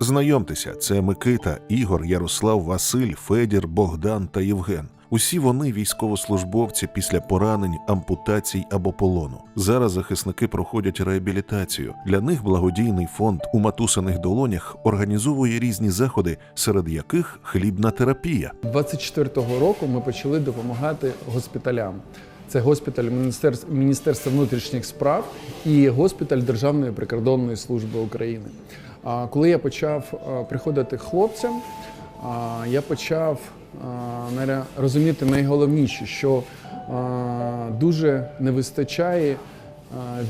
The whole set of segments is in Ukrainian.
Знайомтеся, це Микита, Ігор, Ярослав, Василь, Федір, Богдан та Євген. Усі вони військовослужбовці після поранень, ампутацій або полону. Зараз захисники проходять реабілітацію. Для них благодійний фонд у матусиних долонях організовує різні заходи, серед яких хлібна терапія. 24-го року ми почали допомагати госпіталям. Це госпіталь Міністерств- Міністерства внутрішніх справ і госпіталь Державної прикордонної служби України. Коли я почав приходити хлопцям, я почав розуміти найголовніше, що дуже не вистачає е,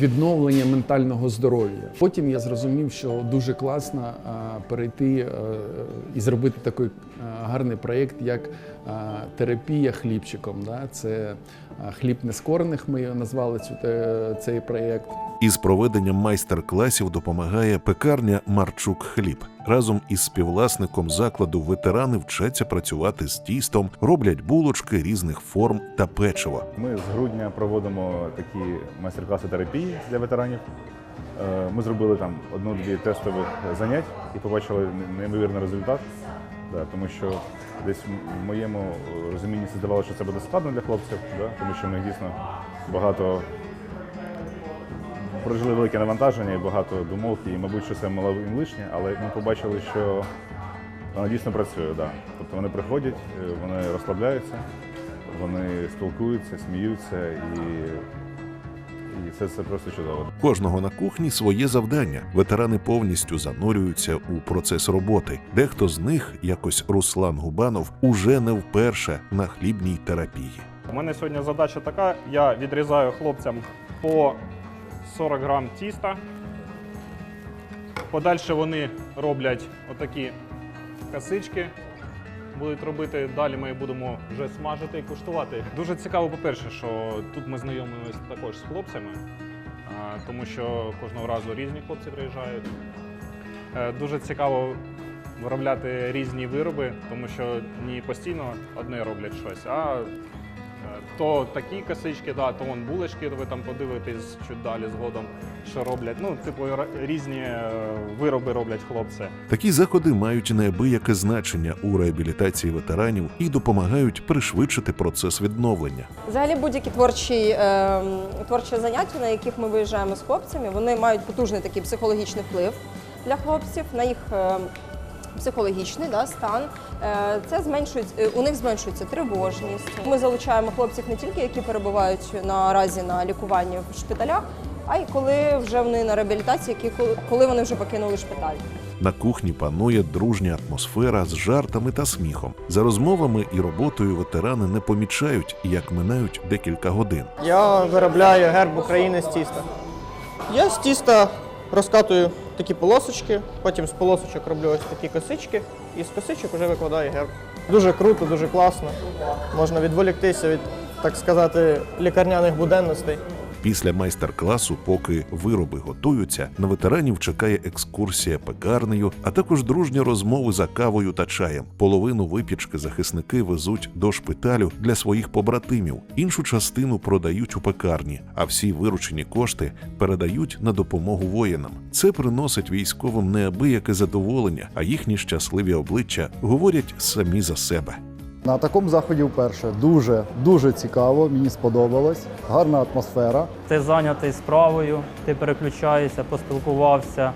відновлення ментального здоров'я. Потім я зрозумів, що дуже класно е, перейти е, і зробити такий е, гарний проєкт, як е, терапія хлібчиком. Да? Це е, хліб нескорених, ми його назвали цю, цей проєкт. Із проведенням майстер-класів допомагає пекарня Марчук Хліб. Разом із співвласником закладу ветерани вчаться працювати з тістом, роблять булочки різних форм та печиво. Ми з грудня проводимо такі майстер-класи терапії для ветеранів. Е, Ми зробили там одну-дві тестових занять і побачили неймовірний результат. Да, тому що десь в моєму е, розумінні це здавалося, що це буде складно для хлопців, да, тому що них дійсно багато прожили велике навантаження і багато думок, і, мабуть, що це мало їм лишнє, але ми побачили, що вона дійсно працює. Да. Тобто вони приходять, е, вони розслабляються, вони спілкуються, сміються і, і це, це просто чудово. Кожного на кухні своє завдання. Ветерани повністю занурюються у процес роботи. Дехто з них, якось Руслан Губанов, уже не вперше на хлібній терапії. У мене сьогодні задача така: я відрізаю хлопцям по 40 грам тіста. Подальше вони роблять отакі косички. Будуть робити, далі ми будемо вже смажити і куштувати. Дуже цікаво, по-перше, що тут ми знайомимося також з хлопцями, тому що кожного разу різні хлопці приїжджають. Е, Дуже цікаво виробляти різні вироби, тому що не постійно одне роблять щось, а то такі косички, да, то вон булочки, ви там подивитесь чуть далі згодом, що роблять. Ну, типу, різні е, вироби роблять хлопці. Такі заходи мають неабияке значення у реабілітації ветеранів і допомагають пришвидшити процес відновлення. Взагалі будь-які творчі, е, творчі заняття, на яких ми виїжджаємо з хлопцями, вони мають потужний такий психологічний вплив для хлопців, на їх е, психологічний да, стан. Е, це зменшується, е, у них зменшується тривожність. Ми залучаємо хлопців не тільки, які перебувають наразі на лікуванні в шпиталях, а й коли вже вони на реабілітації, які коли- коли вони вже покинули шпиталь. На кухні панує дружня атмосфера з жартами та сміхом. За розмовами і роботою ветерани не помічають, як минають декілька годин. Я виробляю герб України з тіста. Я з тіста розкатую такі полосочки, потім з полосочок роблю ось такі косички, і з косичок вже викладаю герб. Дуже круто, дуже класно. Можна відволіктися від, так сказати, лікарняних буденностей. Після майстер-класу, поки вироби готуються, на ветеранів чекає екскурсія пекарнею, а також дружні розмови за кавою та чаєм. Половину випічки захисники везуть до шпиталю для своїх побратимів, іншу частину продають у пекарні, а всі виручені кошти передають на допомогу воїнам. Це приносить військовим неабияке задоволення, а їхні щасливі обличчя говорять самі за себе. На такому заході вперше дуже дуже цікаво. Мені сподобалось. Гарна атмосфера. Ти зайнятий справою, ти переключаєшся, поспілкувався,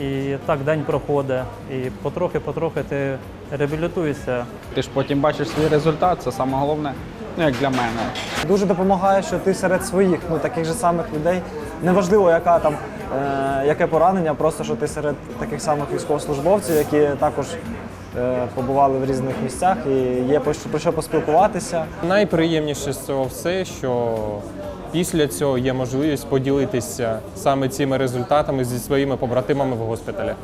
і так день проходить. І потрохи-потрохи ти реабілітуєшся. Ти ж потім бачиш свій результат, це саме головне, ну як для мене. Дуже допомагає, що ти серед своїх, ну таких же самих людей. Неважливо, яка там е, яке поранення, просто що ти серед таких самих військовослужбовців, які також побували в різних місцях, і є про що поспілкуватися. Найприємніше з цього все, що після цього є можливість поділитися саме цими результатами зі своїми побратимами в госпіталі.